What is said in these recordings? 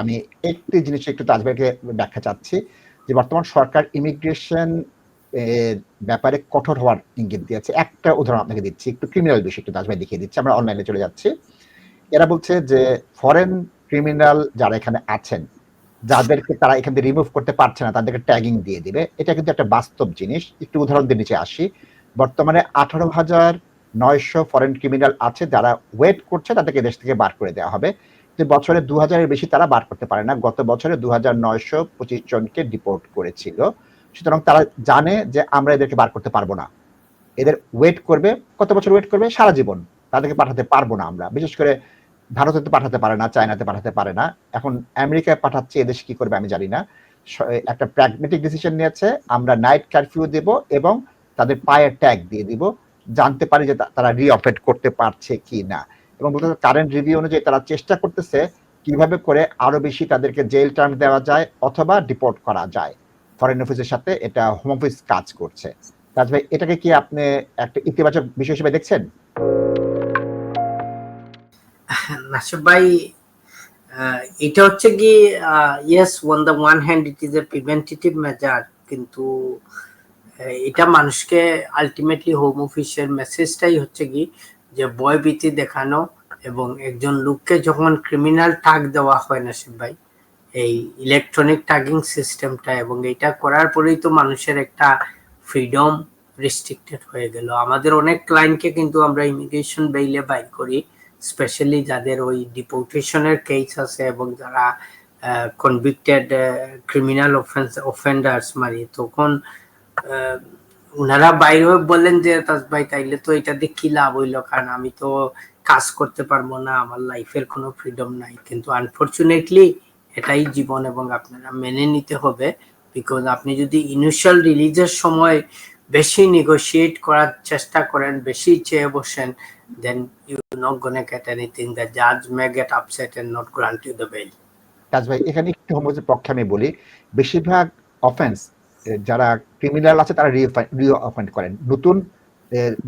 আমি একটি জিনিস একটু তাজভাইকে ব্যাখ্যা চাচ্ছি, যে বর্তমান সরকার ইমিগ্রেশন ব্যাপারে কঠোর হওয়ার ইঙ্গিত দিয়েছে। একটা উদাহরণ আপনাকে দিচ্ছি, একটু ক্রিমিনাল বিষয় একটু তাজভাই দেখিয়ে দিচ্ছি, আমরা অনলাইনে চলে যাচ্ছি। এরা বলছে যে ফরেন ক্রিমিনাল যারা এখানে আছেন, যাদেরকে তারা এখান থেকে রিমুভ করতে পারছে না, তাদেরকে ট্যাগিং দিয়ে দিবে। এটা কিন্তু একটা বাস্তব জিনিস। একটু উদাহরণ দিয়ে নিচে আসি। বর্তমানে আঠারো হাজার নয়শো ফরেন ক্রিমিনাল আছে, যারা ওয়েট করছে, তাদেরকে দেশ থেকে বার করে দেওয়া হবে। বছরে দু হাজারের বেশি তারা বার করতে পারে না, গত বছরে দু হাজার নয়শো পঁচিশ জনকে ডিপোর্ট করেছিল। সুতরাং তারা জানে যে আমরা এদেরকে বার করতে পারব না। এদের ওয়েট করবে, কত বছর ওয়েট করবে? সারা জীবন। তাদেরকে পাঠাতে পারব না আমরা। বিশেষ করে ভারতে তো পাঠাতে পারে না, চায়নাতে পাঠাতে পারে না। এখন আমেরিকায় পাঠাচ্ছে, এদেশ কি করবে আমি জানি না। একটা প্র্যাগমেটিক ডিসিশন নিয়েছে, আমরা নাইট কারফিউ দেব এবং তাদের পায়ের ট্যাগ দিয়ে দিব। জানতে পারি যে তারা রিঅফেন্ড করতে পারছে কি না। এবং কারেন্ট রিভিউ অনুযায়ী তারা চেষ্টা করতেছে কীভাবে করে আরও বেশি তাদেরকে জেল টার্ম দেওয়া যায় অথবা ডিপোর্ট করা যায়। ফরেন অফিসের সাথে এটা হোম অফিস কাজ করছে। ভাই, এটাকে কি আপনি একটা ইতিবাচক বিষয় হিসেবে দেখছেন? ভাই এটা হচ্ছে কি yes one the one hand it is a measure কিন্তু এটা মানুষকে আলটিমেটলি হোম অফিসের মেসেজটাই হচ্ছে কি যে ভয়ভীতি দেখানো এবং একজন লোককে যখন ক্রিমিনাল টাগ দেওয়া হয় নাসিব ভাই, এই ইলেকট্রনিক টাগিং সিস্টেমটা এবং এটা করার পরেই তো মানুষের একটা ফ্রিডম রেস্ট্রিক্টেড হয়ে গেল। আমাদের অনেক ক্লায়েন্টকে কিন্তু আমরা ইমিগ্রেশন বেইলে বাইর করি স্পেশালি যাদের ওই ডিপোর্টেশনের কেস আছে এবং যারা কনভিক্টেড ক্রিমিনাল অফেন্স অফেন্ডার্স মানে তখন ওনারা বাইরে বললেন যে, তাজ ভাই, তাইলে তো এটা দিয়ে কি লাভ হইল কারণ আমি তো কাজ করতে পারব না, আমার লাইফের কোনো ফ্রিডম নাই কিন্তু আনফর্চুনেটলি এটাই জীবন এবং আপনারা মেনে নিতে হবে বিকজ আপনি যদি ইনিশিয়াল রিলিজের সময় বেশি নেগোশিয়েট করার চেষ্টা করেন, বেশি চেয়ে বসেন then you not gonna get anything. The judge may get upset and not grant you the bail. কাজ ভাই, এখানে একটু হোম পক্ষে আমি বলি, বেশিরভাগ অফেন্স যারা ক্রিমিনাল আছে তারা রিও অফেন্ড করেন। নতুন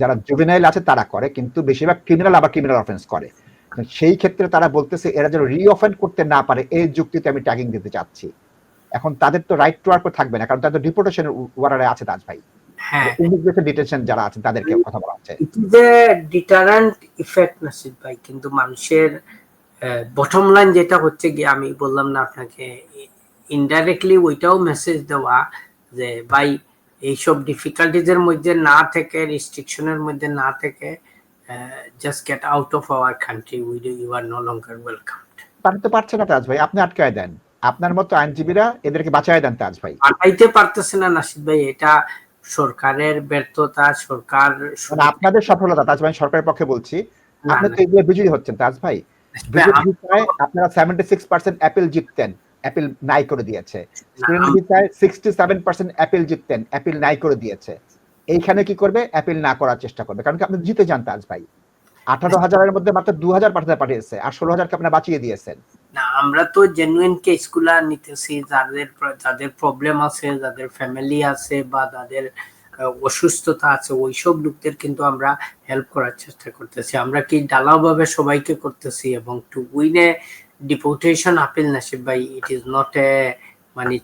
যারা জুভেনাইল আছে তারা করে কিন্তু বেশিরভাগ ক্রিমিনাল আবার ক্রিমিনাল অফেন্স করে। সেই ক্ষেত্রে তারা বলতেছে এরা যেন রি অফেন্ড করতে না পারে এই যুক্তিতে আমি ট্যাগিং দিতে চাচ্ছি। এখন তাদের তো রাইট টু ওয়ার্ক থাকবে না কারণ তাদের ডিপোর্টেশন ওয়ারারে আছে তাজ ভাই। হ্যাঁ। ইমিগ্রেশন ডিটেনশন যারা আছে তাদেরকে কথা বলা হচ্ছে। এ ডিটারেন্ট ইফেক্ট নাসিদ ভাই কিন্তু মানুষের বটম লাইন যেটা হচ্ছে গিয়ে আমি বললাম না আপনাকে ইনডাইরেক্টলি ওইটাও মেসেজ দেওয়া যে ভাই এইসব ডিফিকাল্টিজের মধ্যে না থেকে রেস্ট্রিকশনের মধ্যে না থেকে just get out of our country with you are no longer welcome পারতে পারছে না তাজ ভাই আপনি আটকায় দেন। আপনার মতো আইনজীবীরা এদেরকে বাঁচায় দেন তাজ ভাই। আটাইতে পারতেছে না নাসিদ ভাই এটা সরকারের ব্যর্থতা সরকার আপনাদের সফলতা তাজ ভাই সরকারের পক্ষে বলছি। আপনি তো এগুলো বিজয়ী হচ্ছেন তাজ ভাই। আপনারা সেভেন্টি সিক্স পার্সেন্ট অ্যাপেল জিততেন। অ্যাপেল নাই করে দিয়েছে। স্টুডেন্ট ভিসায় সিক্সটি সেভেন পার্সেন্ট অ্যাপেল জিততেন অ্যাপেল নাই করে দিয়েছে। এইখানে কি করবে? অ্যাপেল না করার চেষ্টা করবে। কারণ কি আপনি জিতে যান তাজ ভাই। আঠারো হাজারের মধ্যে মাত্র দু হাজার পাঠাতে পাঠিয়েছে আর ষোলো হাজারকে আপনারা বাঁচিয়ে দিয়েছেন। না আমরা তো জেনুইন কেসগুলা নিতেছি যাদের যাদের প্রবলেম আছে যাদের ফ্যামিলি আছে বা যাদের অসুস্থতা আছে ওইসব লোকদের কিন্তু আমরা হেল্প করার চেষ্টা করতেছি। আমরা কি ডালাভাবে সবাইকে করতেছি এবং to win a deportation appeal Nasib ভাই ইট ইজ নট এ মানে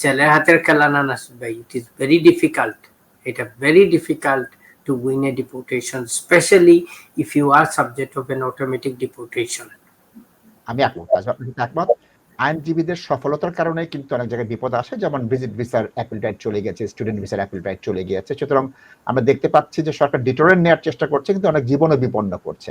ছেলের হাতের খেলা না নাসিব ভাই ইট ইজ ভেরি ডিফিকাল্ট এটা very difficult to win a deportation, especially if you are subject of an automatic deportation. আমি একমত একমত। আইনজীবীদের সফলতার কারণে কিন্তু অনেক জায়গায় বিপদ আসে যেমন ভিজিট ভিসার অ্যাপিল রাইট চলে গেছে স্টুডেন্ট ভিসার অ্যাপিল রাইট চলে গিয়েছে। সুতরাং আমরা দেখতে পাচ্ছি যে সরকার ডিটোরেন্ট নেওয়ার চেষ্টা করছে কিন্তু অনেক জীবনও বিপন্ন করছে।